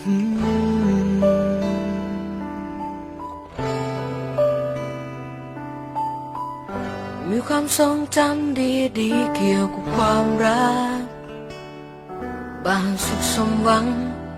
มีความทรงจำดีๆ เกี่ยวกับความรัก บางสุขสมหวัง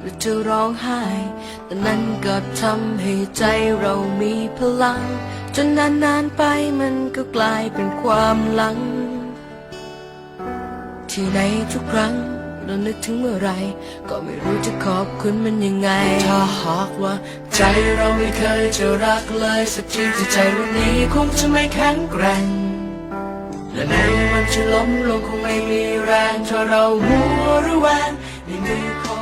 หรือจะร้องไห้ แต่นั้นก็ทำให้ใจเรามีพลัง จนนานๆไปมันก็กลายเป็นความหลัง ที่ในทุกครั้ง เรานึกถึงเมื่อไร ก็ไม่รู้จะขอบคุณมันยังไง ถ้าหากว่า ใจเราไม่เคยจะรักเลยสักทีที่ใจวันนี้คงจะไม่แข็งแกร่ง และในวันที่ล้มลงคงไม่มีแรงถ้าเราหัวระแวงในมือของ